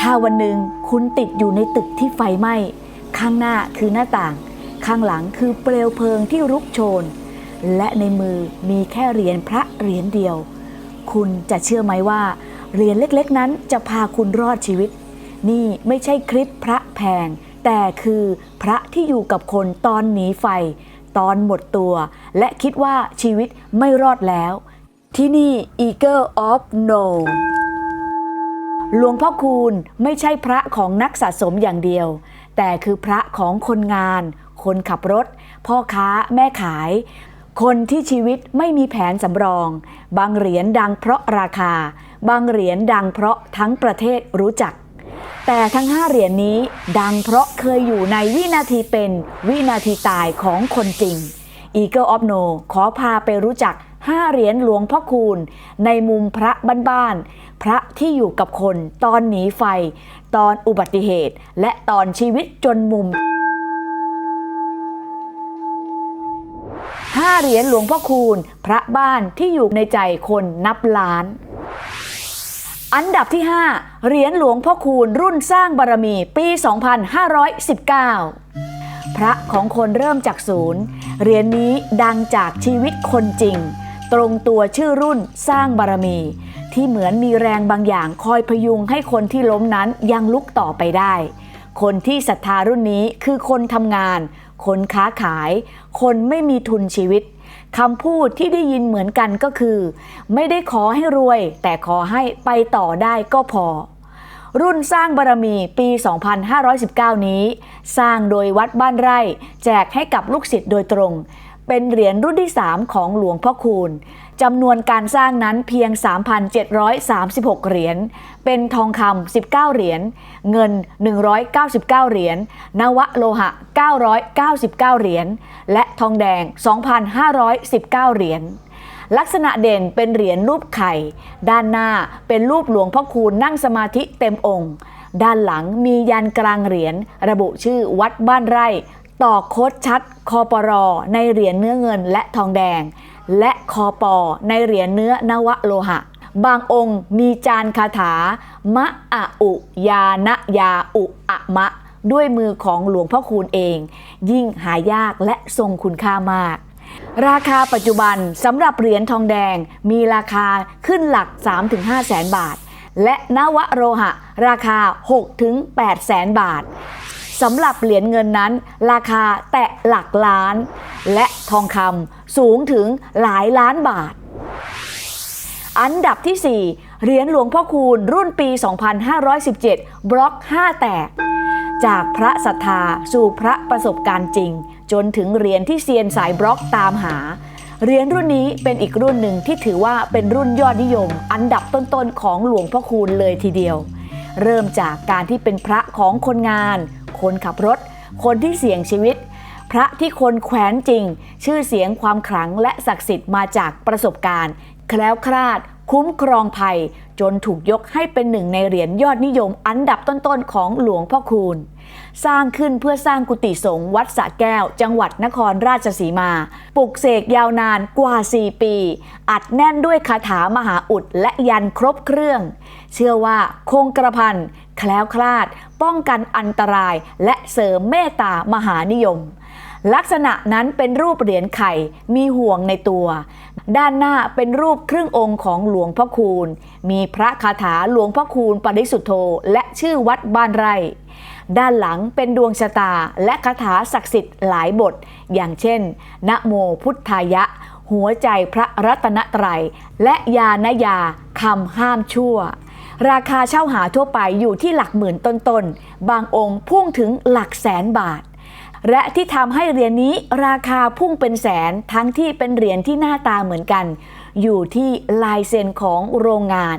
ถ้าวันหนึ่งคุณติดอยู่ในตึกที่ไฟไหม้ ข้างหน้าคือหน้าต่าง ข้างหลังคือเปลวเพลิงที่รุกโชน และในมือมีแค่เหรียญพระเหรียญเดียว คุณจะเชื่อไหมว่า เหรียญเล็กๆ นั้นจะพาคุณรอดชีวิต นี่ไม่ใช่คลิปพระแพง แต่คือพระที่อยู่กับคนตอนหนีไฟ ตอนหมดตัว และคิดว่าชีวิตไม่รอดแล้ว ที่นี่ Eagle of No หลวงพ่อคูณไม่ใช่พระของนักสะสมอย่างเดียว แต่คือพระของคนงาน คนขับรถ พ่อค้าแม่ขาย คนที่ชีวิตไม่มีแผนสำรอง บางเหรียญดังเพราะราคา บางเหรียญดังเพราะทั้งประเทศรู้จัก แต่ทั้ง5เหรียญนี้ดังเพราะเคยอยู่ในวินาทีเป็นวินาทีตายของคนจริง Eagle of No ขอพาไปรู้จัก 5เหรียญหลวงพ่อคูณ ในมุมพระบ้านๆพระที่อยู่กับคนตอนหนีไฟ ตอนอุบัติเหตุ และตอนชีวิตจนมุม5เหรียญหลวงพ่อคูณ พระบ้านที่อยู่ในใจคนนับล้าน อันดับที่ 5 เหรียญหลวงพ่อคูณรุ่นสร้างบารมีปี 2519 พระของคนเริ่มจากศูนย์ เหรียญนี้ดังจากชีวิตคนจริง ตรงตัวชื่อรุ่นสร้างบารมี ที่เหมือนมีแรงบางอย่างคอยพยุงให้คนที่ล้มนั้นยังลุกต่อไปได้ คนที่ศรัทธารุ่นนี้คือคนทำงาน คนค้าขาย คนไม่มีทุนชีวิตคำพูดที่ได้ยินเหมือนกันก็คือ ไม่ได้ขอให้รวย แต่ขอให้ไปต่อได้ก็พอ รุ่นสร้างบารมีปี 2519 นี้ สร้างโดยวัดบ้านไร่ แจกให้กับลูกศิษย์โดยตรง เป็นเหรียญรุ่นที่ 3 ของหลวงพ่อคูณจำนวนการสร้างนั้นเพียง 3,736 เหรียญ เป็นทองคำ 19 เหรียญ เงิน 199 เหรียญ นวโลหะ 999 เหรียญ และทองแดง 2,519 เหรียญ ลักษณะเด่นเป็นเหรียญรูปไข่ ด้านหน้าเป็นรูปหลวงพ่อคูณนั่งสมาธิเต็มองค์ ด้านหลังมียันกลางเหรียญระบุชื่อวัดบ้านไร่ ต่อโคดชัดคอปรอในเหรียญเนื้อเงินและทองแดง และคอปอในเหรียญเนื้อนวโลหะ บางองค์มีจานคาถามะอะอุยานะยาอุอะมะ ด้วยมือของหลวงพ่อคูณเอง ยิ่งหายากและทรงคุณค่ามากราคาปัจจุบันสำหรับเหรียญทองแดงมีราคาขึ้นหลัก 3-5 แสนบาท และนวโลหะ ราคา 6-8 แสนบาท สำหรับเหรียญเงินนั้น ราคาแตะหลักล้าน และทองคำสูงถึงหลายล้านบาท อันดับที่ 4 เหรียญหลวงพ่อคูณรุ่นปี 2517 บล็อก 5 แตก จากพระศรัทธาสู่พระประสบการณ์จริง จนถึงเหรียญที่เซียนสายบล็อกตามหาเหรียญรุ่นนี้เป็นอีกรุ่นหนึ่งที่ถือว่าเป็นรุ่นยอดนิยม อันดับต้นๆของหลวงพ่อคูณเลยทีเดียว เริ่มจากการที่เป็นพระของคนงาน คนขับรถ คนที่เสี่ยงชีวิต พระที่คนแขวนจริง ชื่อเสียงความขลังและศักดิ์สิทธิ์มาจากประสบการณ์ แคล้วคลาด คุ้มครองภัย จนถูกยกให้เป็นหนึ่งในเหรียญยอดนิยมอันดับต้นๆของหลวงพ่อคูณ สร้างขึ้นเพื่อสร้างกุฏิสงฆ์วัดสะแก้ว จังหวัดนครราชสีมา ปลุกเสกยาวนานกว่า 4 ปี อัดแน่นด้วยคาถามหาอุดและยันครบเครื่อง เชื่อว่าคงกระพันแคล้วคลาด ป้องกันอันตรายและเสริมเมตตามหานิยม ลักษณะนั้นเป็นรูปเหรียญไข่ มีห่วงในตัว ด้านหน้าเป็นรูปครึ่งองค์ของหลวงพ่อคูณ มีพระคาถาหลวงพ่อคูณปริสุทธโธ และชื่อวัดบ้านไร่ ด้านหลังเป็นดวงชะตาและคาถาศักดิ์สิทธิ์หลายบท อย่างเช่น นะโมพุทธายะ หัวใจพระรัตนตรัย และยานยาคำห้ามชั่วราคาเช่าหาทั่วไปอยู่ที่หลักหมื่นต้นๆ บางองค์พุ่งถึงหลักแสนบาท และที่ทำให้เหรียญนี้ราคาพุ่งเป็นแสนทั้งที่เป็นเหรียญที่หน้าตาเหมือนกัน อยู่ที่ลายเซ็นของโรงงาน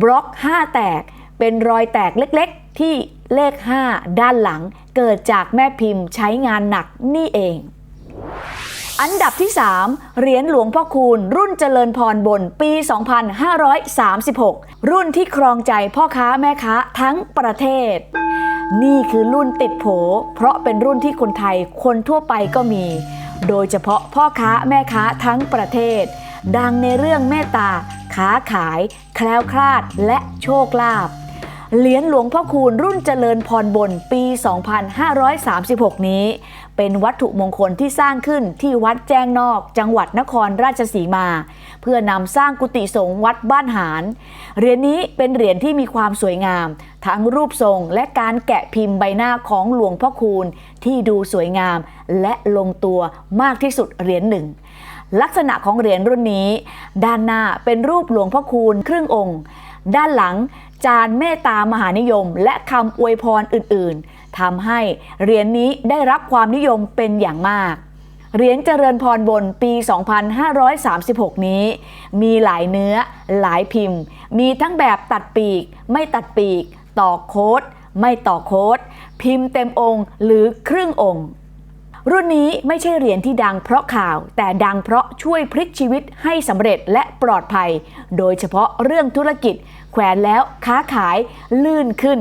บล็อก 5 แตกเป็นรอยแตกเล็กๆ ที่เลข 5 ด้านหลัง เกิดจากแม่พิมพ์ใช้งานหนักนี่เอง อันดับที่ 3 เหรียญหลวงพ่อคูณ รุ่นเจริญพรบนปี 2536 รุ่นที่ครองใจพ่อค้าแม่ค้าทั้งประเทศ นี่คือรุ่นติดโผ เพราะเป็นรุ่นที่คนไทยคนทั่วไปก็มี โดยเฉพาะพ่อค้าแม่ค้าทั้งประเทศ ดังในเรื่องเมตตาค้าขาย แคล้วคลาดและโชคลาภเหรียญหลวงพ่อคูณรุ่นเจริญพรบนปี 2536 นี้ เป็นวัตถุมงคลที่สร้างขึ้นที่วัดแจ้งนอก จังหวัดนครราชสีมา เพื่อนำสร้างกุฏิสงฆ์วัดบ้านหารเหรียญนี้เป็นเหรียญที่มีความสวยงาม ทั้งรูปทรงและการแกะพิมพ์ใบหน้าของหลวงพ่อคูณ ที่ดูสวยงามและลงตัวมากที่สุดเหรียญหนึ่งลักษณะของเหรียญรุ่นนี้ ด้านหน้าเป็นรูปหลวงพ่อคูณครึ่งองค์ ด้านหลังจานเมตตามหานิยมและคำอวยพรอื่นๆ ทำให้เหรียญนี้ได้รับความนิยมเป็นอย่างมาก เหรียญเจริญพรบนปี 2536 นี้ มีหลายเนื้อหลายพิมพ์ มีทั้งแบบตัดปีก ไม่ตัดปีก ต่อโค้ด ไม่ต่อโค้ด พิมพ์เต็มองค์หรือครึ่งองค์รุ่นนี้ไม่ใช่เหรียญที่ดังเพราะข่าว แต่ดังเพราะช่วยพลิกชีวิตให้สำเร็จและปลอดภัย โดยเฉพาะเรื่องธุรกิจ แขวนแล้วค้าขายลื่นขึ้น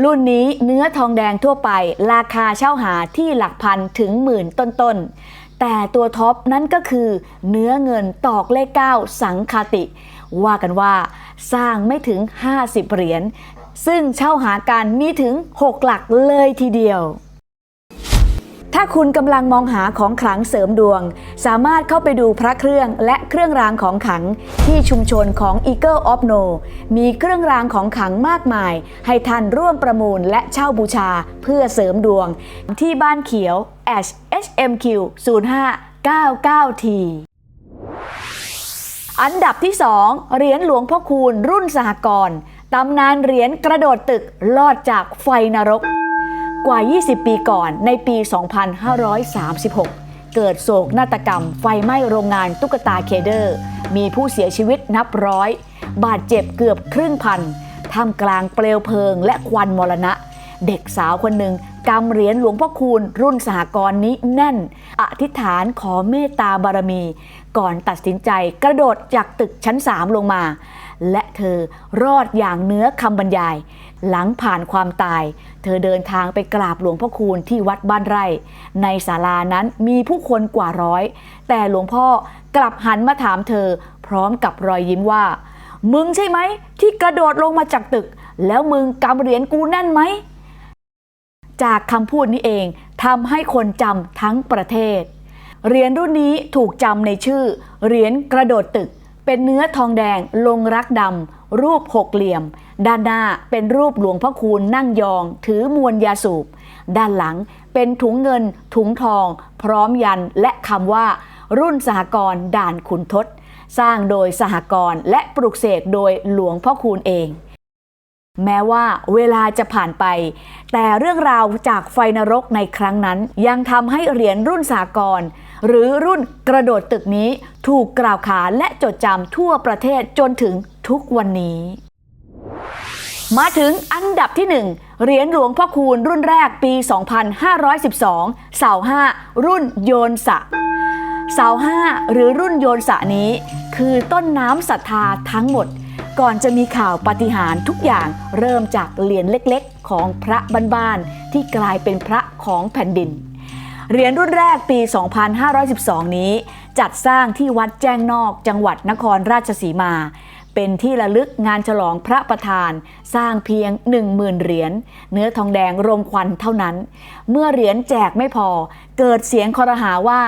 รุ่นนี้เนื้อทองแดงทั่วไป ราคาเช่าหาที่หลักพันถึงหมื่นต้นๆ แต่ตัวท็อปนั่นก็คือเนื้อเงินตอกเลข 9 สังคาติ ว่ากันว่าสร้างไม่ถึง 50 เหรียญซึ่งเช่าหากันมีถึง 6 หลักเลยทีเดียวาคุณกำลังมองหาของขลังเสริมดวง สามารถเข้าไปดูพระเครื่องและเครื่องรางของขลังที่ชุมชนของ Eagle of No มีเครื่องรางของขลังมากมาย ให้ท่านร่วมประมูลและเช่าบูชาเพื่อเสริมดวง ที่บ้านเขียว HMQ 0599T อันดับที่ 2 เหรียญหลวงพ่อคูณรุ่นสหกรณ์ตำนานเหรียญกระโดดตึกลอดจากไฟนรก กว่า 20 ปีก่อนในปี 2536 เกิดโศกนาฏกรรมไฟไหม้โรงงานตุ๊กตาเคเดอร์ มีผู้เสียชีวิตนับร้อย บาดเจ็บเกือบครึ่งพันท่ามกลางเปลวเพลิงและควันมรณะ เด็กสาวคนหนึ่งกำเหรียญหลวงพ่อคูณรุ่นสหกรณ์นี้แน่น อธิษฐานขอเมตตาบารมี ก่อนตัดสินใจกระโดดจากตึกชั้น3ลงมา และเธอรอดอย่างเนื้อคำบรรยาย หลังผ่านความตาย เธอเดินทางไปกราบหลวงพ่อคูณที่วัดบ้านไร่ ในศาลานั้นมีผู้คนกว่าร้อย แต่หลวงพ่อกลับหันมาถามเธอ พร้อมกับรอยยิ้มว่า มึงใช่ไหม ที่กระโดดลงมาจากตึก แล้วมึงกำเหรียญกูแน่นไหม จากคำพูดนี้เองทำให้คนจำทั้งประเทศเหรียญรุ่นนี้ถูกจำในชื่อเหรียญกระโดดตึก เป็นเนื้อทองแดงลงรักดำรูปหกเหลี่ยม ด้านหน้าเป็นรูปหลวงพ่อคูณนั่งยอง ถือมวลยาสูบ ด้านหลังเป็นถุงเงินถุงทอง พร้อมยันและคำว่า รุ่นสหกรณ์ด่านขุนทศ สร้างโดยสหกรณ์และปลุกเสกโดยหลวงพ่อคูณเองแม้ว่าเวลาจะผ่านไป แต่เรื่องราวจากไฟนรกในครั้งนั้นยังทำให้เหรียญรุ่นสากล หรือรุ่นกระโดดตึกนี้ถูกกล่าวขานและจดจำทั่วประเทศจนถึงทุกวันนี้ มาถึงอันดับที่ 1 เหรียญหลวงพ่อคูณรุ่นแรกปี 2512 เสา5รุ่นโยนสะเสาห้าหรือรุ่นโยนสะนี้ คือต้นน้ำศรัทธาทั้งหมด ก่อนจะมีข่าวปฏิหารทุกอย่างเริ่มจากเหรียญเล็กๆ ของพระบ้านๆที่กลายเป็นพระของแผ่นดิน เหรียญรุ่นแรกปี 2512 นี้ จัดสร้างที่วัดแจ้งนอกจังหวัดนครราชสีมา เป็นที่ระลึกงานฉลองพระประธาน สร้างเพียง 10,000 เหรียญเนื้อทองแดงรมควันเท่านั้น เมื่อเหรียญแจกไม่พอ เกิดเสียงคอรหาว่า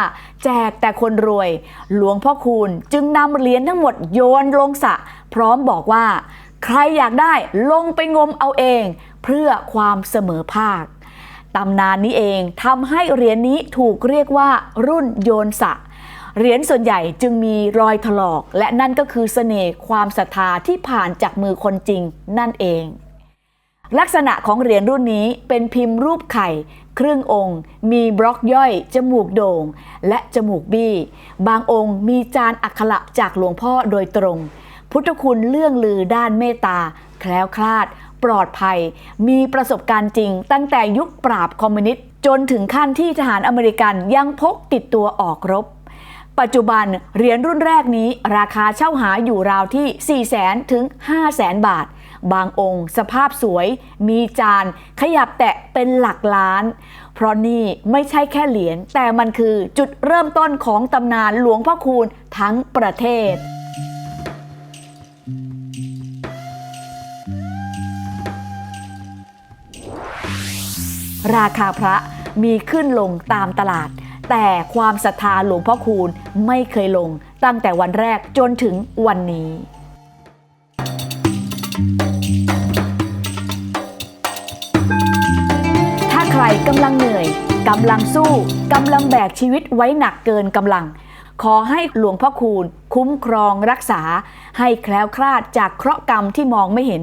แจกแต่คนรวย หลวงพ่อคูณจึงนำเหรียญทั้งหมดโยนลงสระพร้อมบอกว่า ใครอยากได้ลงไปงมเอาเอง เพื่อความเสมอภาค ตำนานนี้เองทำให้เหรียญนี้ถูกเรียกว่ารุ่นโยนสะเหรียญส่วนใหญ่จึงมีรอยถลอก และนั่นก็คือเสน่ห์ความศรัทธาที่ผ่านจากมือคนจริงนั่นเอง ลักษณะของเหรียญรุ่นนี้เป็นพิมพ์รูปไข่ ครึ่งองค์ มีบล็อกย่อย จมูกโด่ง และจมูกบี้ บางองค์มีจานอักขระจากหลวงพ่อโดยตรง พุทธคุณเรื่องลือด้านเมตตาแคล้วคลาด ปลอดภัย มีประสบการณ์จริง ตั้งแต่ยุคปราบคอมมิวนิสต์จนถึงขั้นที่ทหารอเมริกันยังพกติดตัวออกรบ ปัจจุบันเหรียญรุ่นแรกนี้ราคาเช่าหาอยู่ราวที่ 4 0 0แสนถึง 5 0 0แสนบาท บางองค์สภาพสวย มีจาน ขยับแตะเป็นหลักล้าน เพราะนี่ไม่ใช่แค่เหรียญแต่มันคือจุดเริ่มต้นของตำนานหลวงพ่อคูณทั้งประเทศ ราคาพระมีขึ้นลงตามตลาด แต่ความศรัทธาหลวงพ่อคูณไม่เคยลงตั้งแต่วันแรกจนถึงวันนี้ถ้าใครกำลังเหนื่อยกำลังสู้กำลังแบกชีวิตไว้หนักเกินกำลัง ขอให้หลวงพ่อคูณ คุ้มครองรักษา ให้แคล้วคลาดจากเคราะห์กรรมที่มองไม่เห็น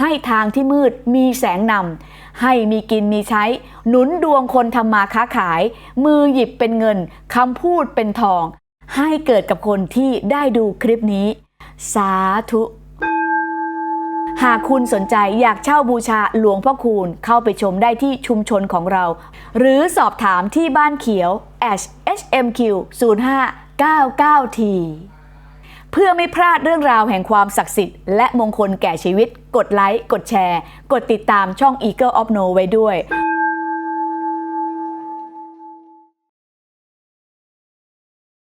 ให้ทางที่มืดมีแสงนำให้มีกินมีใช้ หนุนดวงคนทำมาค้าขาย มือหยิบเป็นเงินคำพูดเป็นทอง ให้เกิดกับคนที่ได้ดูคลิปนี้ สาธุหากคุณสนใจอยากเช่าบูชาหลวงพ่อคูณเข้าไปชมได้ที่ชุมชนของเรา หรือสอบถามที่บ้านเขียว HMQ 0599 t เพื่อไม่พลาดเรื่องราวแห่งความศักดิ์สิทธิ์และมงคลแก่ชีวิต กดไลค์ กดแชร์ กดติดตามช่อง Eagle of No ไว้ด้วย